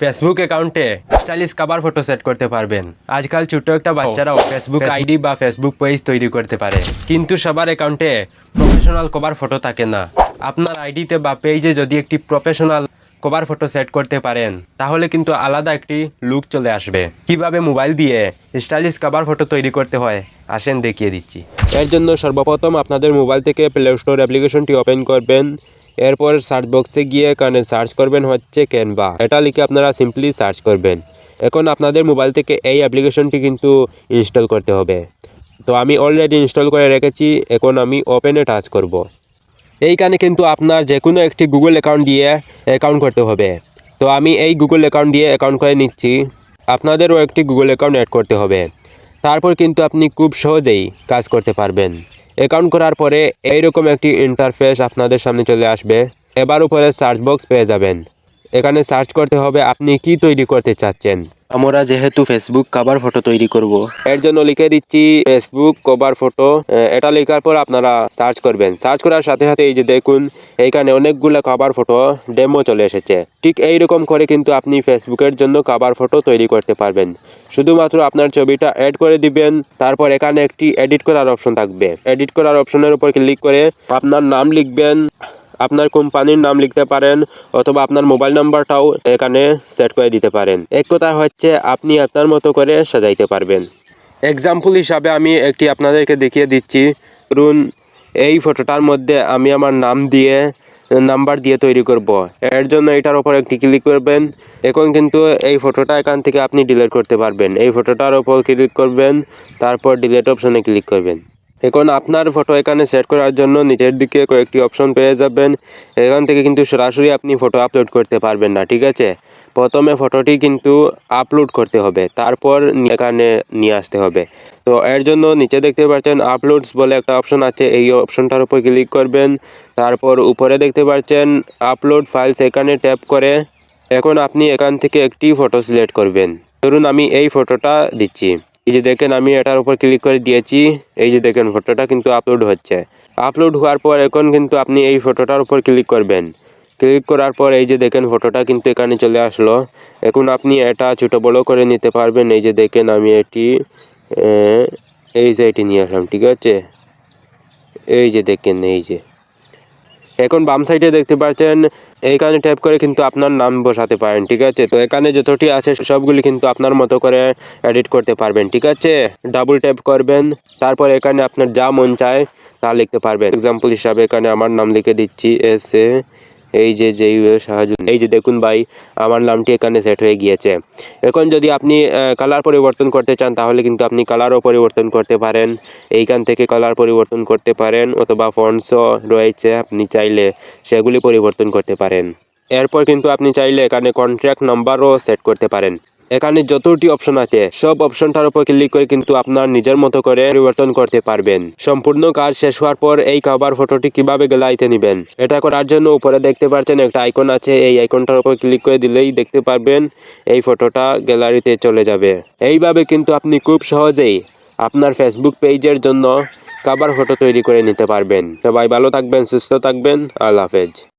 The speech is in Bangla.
ফেসবুক অ্যাকাউন্টে স্টাইলিশ কাবার ফটো সেট করতে পারবেন। আজকাল ছোট একটা বাচ্চারাও ফেসবুক আইডি বা ফেসবুক পেজ তৈরি করতে পারে। কিন্তু সবার অ্যাকাউন্টে প্রফেশনাল কভার ফটো থাকে না। আপনার আইডিতে বা পেজে যদি একটি প্রফেশনাল কভার ফটো সেট করতে পারেন তাহলে কিন্তু আলাদা একটি লুক চলে আসবে। কীভাবে মোবাইল দিয়ে স্টাইলিশ কভার ফটো তৈরি করতে হয় আসেন দেখিয়ে দিচ্ছি। এর জন্য সর্বপ্রথম আপনাদের মোবাইল থেকে প্লে স্টোর অ্যাপ্লিকেশনটি ওপেন করবেন। এরপর সার্চ বক্সে গিয়ে এখানে সার্চ করবেন হচ্ছে ক্যানভা এটা লিখে আপনারা সিম্পলি সার্চ করবেন। এখন আপনাদের মোবাইল থেকে এই অ্যাপ্লিকেশনটি কিন্তু ইনস্টল করতে হবে। তো আমি অলরেডি ইনস্টল করে রেখেছি, এখন আমি ওপেনে টাচ করব। এইখানে কিন্তু আপনার যে কোনো একটি গুগল অ্যাকাউন্ট দিয়ে অ্যাকাউন্ট করতে হবে। তো আমি এই গুগল অ্যাকাউন্ট দিয়ে অ্যাকাউন্ট করে নিচ্ছি। আপনাদেরও একটি গুগল অ্যাকাউন্ট অ্যাড করতে হবে। তারপর কিন্তু আপনি খুব সহজেই কাজ করতে পারবেন। অ্যাকাউন্ট করার পরে এইরকম একটি ইন্টারফেস আপনাদের সামনে চলে আসবে। এবার উপরে সার্চ বক্স পেয়ে যাবেন। এখানে সার্চ করতে হবে আপনি কি তৈরি করতে চাচ্ছেন। আমরা যেহেতু ফেসবুক কভার ফটো তৈরি করব। এর জন্য লিখে দিচ্ছি ফেসবুক কভার ফটো এটা লেখার পর আপনারা সার্চ করবেন। সার্চ করার সাথে সাথে এই যে দেখুন এইখানে অনেকগুলো কভার ফটো ডেমো চলে এসেছে। ঠিক এই রকম করে কিন্তু আপনি ফেসবুকের জন্য কভার ফটো তৈরি করতে পারবেন। শুধুমাত্র আপনার ছবিটা অ্যাড করে দিবেন তারপর এখানে একটি এডিট করার অপশন থাকবে। এডিট করার অপশনের উপর ক্লিক করে আপনার নাম লিখবেন। আপনার কোম্পানির নাম লিখতে পারেন অথবা আপনার মোবাইল নাম্বারটাও এখানে সেট করে দিতে পারেন। এক কথা হচ্ছে আপনি আপনার মতো করে সাজাইতে পারবেন। এক্সাম্পল হিসাবে আমি একটি আপনাদেরকে দেখিয়ে দিচ্ছি। ধরুন, এই ফটোটার মধ্যে আমি আমার নাম দিয়ে, নাম্বার দিয়ে তৈরি করব। এর জন্য এটার উপর একটি ক্লিক করবেন। এখন কিন্তু এই ফটোটা এখান থেকে আপনি ডিলিট করতে পারবেন। এই ফটোটার উপর ক্লিক করবেন, তারপর ডিলিট অপশনে ক্লিক করবেন। এখন আপনার ফটো এখানে সেট করার জন্য নিচের দিকে কয়েকটি অপশন পেয়ে যাবেন। এখান থেকে কিন্তু সরাসরি আপনি ফটো আপলোড করতে পারবেন না, ঠিক আছে? প্রথমে ফটোটি কিন্তু আপলোড করতে হবে, তারপর এখানে নিয়ে আসতে হবে। তো এর জন্য নিচে দেখতে পাচ্ছেন আপলোডস বলে একটা অপশন আছে, এই অপশনটার উপর ক্লিক করবেন। তারপর উপরে দেখতে পাচ্ছেন আপলোড ফাইলস এখানে ট্যাপ করে। এখন আপনি এখান থেকে একটি ফটো সিলেক্ট করবেন। ধরুন আমি এই ফটোটা দিচ্ছি। এই যে দেখেন, আমি এটার উপর ক্লিক করে দিয়েছি। এই যে দেখেন ফটোটা কিন্তু আপলোড হচ্ছে। আপলোড হওয়ার পর এখন কিন্তু আপনি এই ফটোটার উপর ক্লিক করবেন। ক্লিক করার পর এই যে দেখেন ফটোটা কিন্তু এখানে চলে আসলো। এখন আপনি এটা ছোটো বড় করে নিতে পারবেন। এই যে দেখেন, আমি এটি এই যে এটি নিয়ে আসলাম, ঠিক আছে? এই যে দেখেন, এই যে। এখন বাম সাইডে দেখতে পাচ্ছেন, এইখানে ট্যাপ করে কিন্তু আপনার নাম বসাতে পারেন, ঠিক আছে? তো এখানে যতটি আছে সবগুলি কিন্তু আপনার মতো করে এডিট করতে পারবেন, ঠিক আছে? ডাবল ট্যাপ করবেন, তারপর এখানে আপনার যা মন চায় তা লিখতে পারবেন। এক্সাম্পল হিসাবে এখানে আমার নাম লিখে দিচ্ছি এস এ এই যে যেই সাহায্য এই যে দেখুন ভাই, আমার নামটি এখানে সেট হয়ে গিয়েছে। এখন যদি আপনি কালার পরিবর্তন করতে চান, তাহলে কিন্তু আপনি কালারও পরিবর্তন করতে পারেন। এইখান থেকে কালার পরিবর্তন করতে পারেন, অথবা ফন্টসও রয়েছে, আপনি চাইলে সেগুলি পরিবর্তন করতে পারেন। এরপর কিন্তু আপনি চাইলে এখানে কন্ট্রাক্ট নাম্বারও সেট করতে পারেন। এখানে যতটি অপশন আছে, সব অপশনটার উপর ক্লিক করে কিন্তু আপনার নিজের মতো করে পরিবর্তন করতে পারবেন। সম্পূর্ণ কাজ শেষ হওয়ার পর এই কভার ফটোটি কীভাবে গ্যালারিতে নেবেন? এটা করার জন্য উপরে দেখতে পাচ্ছেন একটা আইকন আছে, এই আইকনটার উপর ক্লিক করে দিলেই দেখতে পারবেন এই ফটোটা গ্যালারিতে চলে যাবে। এইভাবে কিন্তু আপনি খুব সহজেই আপনার ফেসবুক পেজের জন্য কভার ফটো তৈরি করে নিতে পারবেন। সবাই ভালো থাকবেন, সুস্থ থাকবেন, আল্লাহ হাফেজ।